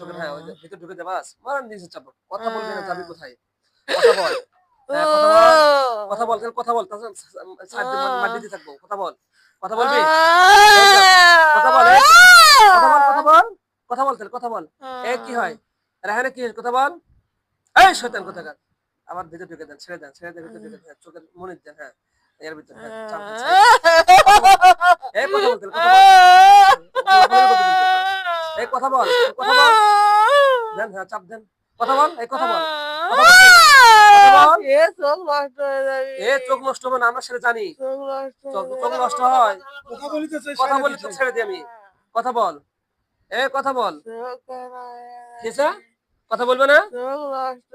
চোখের হ্যাঁ ওই ভিতরে ঢুকে মারান দিয়েছে চাপ কথা বলবি না যাবি কোথায়? কথা বল। হ্যাঁ, কথা বল। কথা বল দিতে থাকব। কথা বল। কথা বলবি? কথা বল কথা বল কথা বল। কথা বল তাহলে কথা বল। এ কি হয়? রাহানে কি কথা বল। এই শয়তান কোথাকার? আবার ভিতরে ঢুকে দেন ছেড়ে দেন ছেড়ে দেন ভিতরে ঢুকে দেন। চোখের মনে দেন হ্যাঁ। এর ভিতরে হ্যাঁ। এই কথা কথা কথা বল কথা বল। দেন হ্যাঁ চাপ দেন। কথা বল এই কথা বল। কথা বল। বল। এ চোখ নষ্ট হবে না আমরা সেটা জানি। চোখ নষ্ট চোখ হয়ে চোখ যাবে। নষ্ট কথা বলি তো ছেড়ে দিই আমি। কথা বল। এ কথা বল। চোখ কেন কিসে কথা বলবে না? চোখ নষ্ট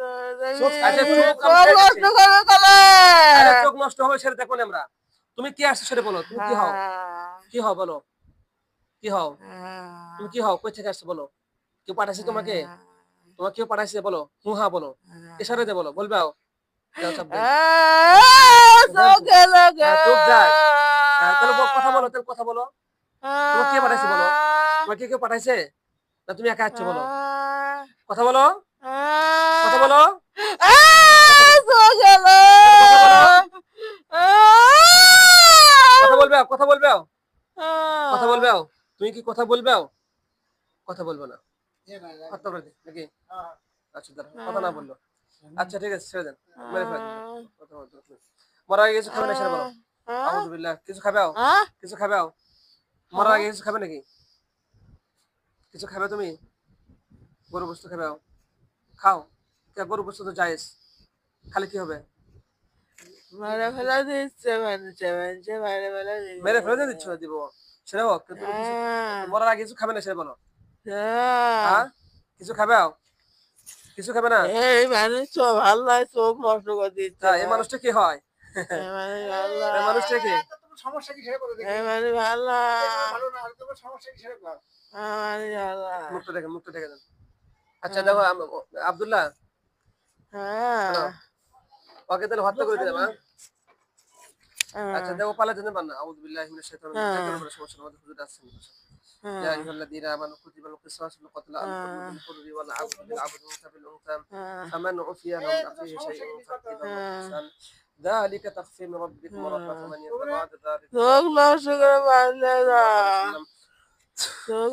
আচ্ছা, চোখ নষ্ট করবে কলে। আরে চোখ নষ্ট হবে সেটা দেখো আমরা। তুমি কি আসছো সেটা বলো তুমি কি হও? হ্যাঁ, কি হও বলো। কি হও তুমি কি হও কই থেকে আসছো বলো কেউ পাঠাইছে তোমাকে তোমাকে কেউ পাঠাইছে বলো হু হা বলো। ইশারা দিয়ে বলো বলবে আও যাও চাপ দেন। আহ, চোখে লাগে। হ্যাঁ। হ্যাঁ, কথা বলো তাহলে কথা বলো তোমাকে কে পাঠাইছে বলো? তোমাকে কেউ পাঠাইছে না তুমি একা আসছো বলো কথা বলো কথা বলো। কথা বলবে কথা বলবে কথা বলবে। তুমি কি কথা বলবে কথা বলবে না। হত্যা করে নাকি? আচ্ছা কথা না বলল। আচ্ছা ঠিক আছে ছেড়ে দেন। মেরে ফেলে দিন। কথা বলতে হবে না। মরা আগে কিছু খাবে না সেটা বলো। আলহামদুলিল্লাহ। কিছু খাবে কিছু খাবে আও আগে কিছু খাবে নাকি? কিছু খাবে তুমি? গরু বস্তু খাবে খাও। গরু বস্তু তো যাইস খালি কি হবে? মেরে ফেলে দিচ্ছে। মেরে ফেলে দিচ্ছ দিব। সেটা হোক কিন্তু কিছু- মরার আগে কিছু খাবে না সেটা বলো। হ্যাঁ। কিছু খাবে আও? কিছু খাবে না? এই মানুষ চোখ ভালো নয় চোখ নষ্ট করে দিচ্ছে। এই মানুষটা কি হয়? এই। মানুষটা কি? সমস্যা কি সেটা বলে দেখি। এই মানুষ ভালো নয়। ভালো না তোমার সমস্যা কি সেটা বলো। এই ভালো মুখটা দেখে মুখটা দেখে দেন। আচ্ছা দেখো আব্দুল্লাহ। হ্যাঁ, ওকে তাহলে হত্যা করে দিলাম হ্যাঁ? হ্যাঁ, আচ্ছা দেখো পালা যেতে পার না আউযু বিল্লাহি মিনাশ শাইতানির রাজিম হ্যাঁ। দেখো কোনো সমস্যা আমাদের হুজুর আছেন হ্যাঁ, يا أيها الذين آمنوا كتب القصاص في القتل الحر بالحر والعبد بالعبد والأنثى بالأنثى হ্যাঁ, فمن عفي له من أخيه شيء فاتباع بالإحسان ذلك تخفيف من ربكم ورحمة فمن يتبع بعد ذلك চোখ নষ্ট করে পারলে না وسلم. চোখ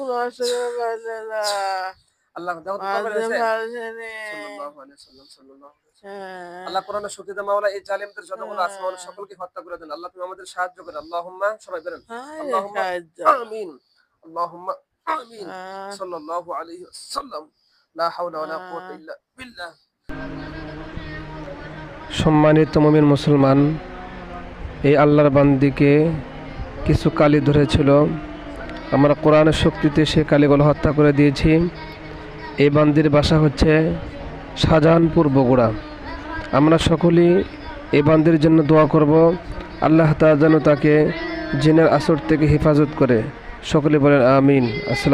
সকলকে হত্যা করে দেন। আল্লাহ তুমি আমাদের সাহায্য করেন সবাই সম্মানিত মমিন মুসলমান এই আল্লাহর বান্দিকে কিছু কালি ধরেছিল। আমরা কোরআনের শক্তিতে সে কালিগুলো হত্যা করে দিয়েছি। এই বান্দির বাসা হচ্ছে শাহজাহানপুর বগুড়া। আমরা সকলেই এই বান্দির জন্য দোয়া করব। আল্লাহ তা যেন তাকে জিনের আসর থেকে হেফাজত করে। সকলে বলেন আমিন। আসসালাম